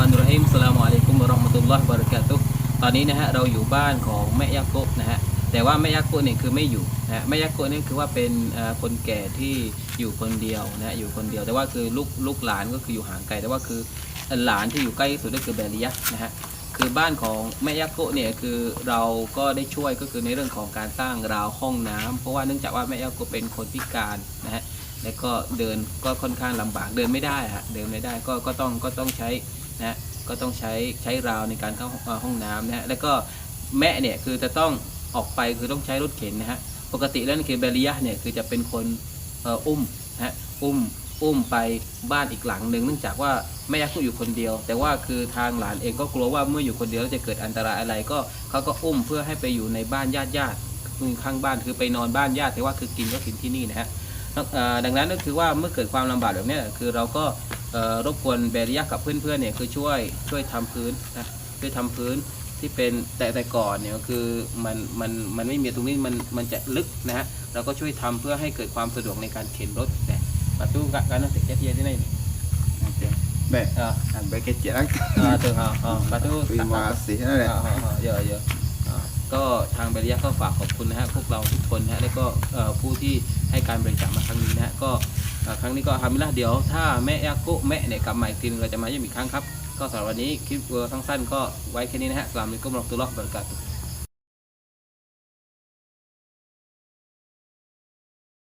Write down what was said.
มานุรฮิมสลามอะลัยกุมราะห์มะตุลลอฮ์บะเรากาตุตอนนี้นะฮะเราอยู่บ้านของแม่ยักษ์โกนะฮะแต่ว่าแม่ยักษ์โกเนี่ยคือไม่อยู่นะแม่ยักษ์โกะเนี่ยคือว่าเป็นคนแก่ที่อยู่คนเดียวนะฮะอยู่คนเดียว แต่ว่าคือลูกลูกหลานก็คืออยู่ห่างไกลแต่ว่าคือหลานที่อยู่ใกล้ที่สุดก็คือแบริยะนะฮะคือบ้านของแม่ยักษ์โกเนี่ยคือเราก็ได้ช่วยก็คือในเรื่องของการสร้างราวห้องน้ำเพราะว่าเนื่องจากว่าแม่ยักษ์โกเป็นคนพิการนะฮะแล้วก็เดินก็ค่อนข้างลำบากเดินไม่ได้ฮะเดินไม่ได้ก็ก็ต้องก็ต้องใช้ นะก็ต้องใช้ใช้ราวในการเข้าห้องน้ำนะฮะแล้วก็แม่เนี่ยคือจะต้องออกไปคือต้องใช้รถเข็นนะฮะปกติแล้วนี่คือเบริยะเนี่ยคือจะเป็นคนอุ้มนะฮะอุ้มอุ้มไปบ้านอีกหลังหนึ่งเนื่องจากว่าแม่ยักษ์อยู่คนเดียว แต่ว่าคือทางหลานเองก็กลัวว่าเมื่ออยู่คนเดียวแล้วจะเกิดอันตรายอะไรก็เขาก็อุ้มเพื่อให้ไปอยู่ในบ้านญาติญาติคือข้างบ้านคือไปนอนบ้านญาติแต่ว่าคือกินก็กินที่นี่นะฮะดังนั้นก็คือว่าเมื่อเกิดความลำบากแบบนี้คือเราก็ รบกวนเบริยะกับเพื่อนๆเนี่ยคือช่วยช่วยทำพื้นนะช่วยทำพื้นที่เป็นแต่แต่ก่อนเนี่ยก็คือมันมันมันไม่มีตรงนี้มันมันจะลึกนะฮะเราก็ช่วยทำเพื่อให้เกิดความสะดวกในการเข็นรถนะประตูกะกันนะเสียเทียที่ไหน Okey. Baik. อ่า Ah, baik kecil lah. อ่าตัวอ่าอ่าประตู Terima kasih. lah, อ่า Dek. อ่าอ่าเยอะเยอะอ่าก็ทางเบริยะก็ฝากขอบคุณนะฮะพวกเราทุกคนนะฮะแล้วก็เอ่อผู้ที่ให้การบริจาคมาครั้งนี้นะฮะก็เอ่อ ครั้งนี้ก็ทำมิละเดี๋ยวถ้าแม่ยาโกะแม่เนี่ยกลับมาอีกทีนึงเราจะมาเยี่ยมอีกครั้งครับ ก็สำหรับวันนี้คลิปเวอร์สั้นก็ไว้แค่นี้นะฮะสลามอะลัยกุมราะห์มะตุลอกบะเรากาตุฮ์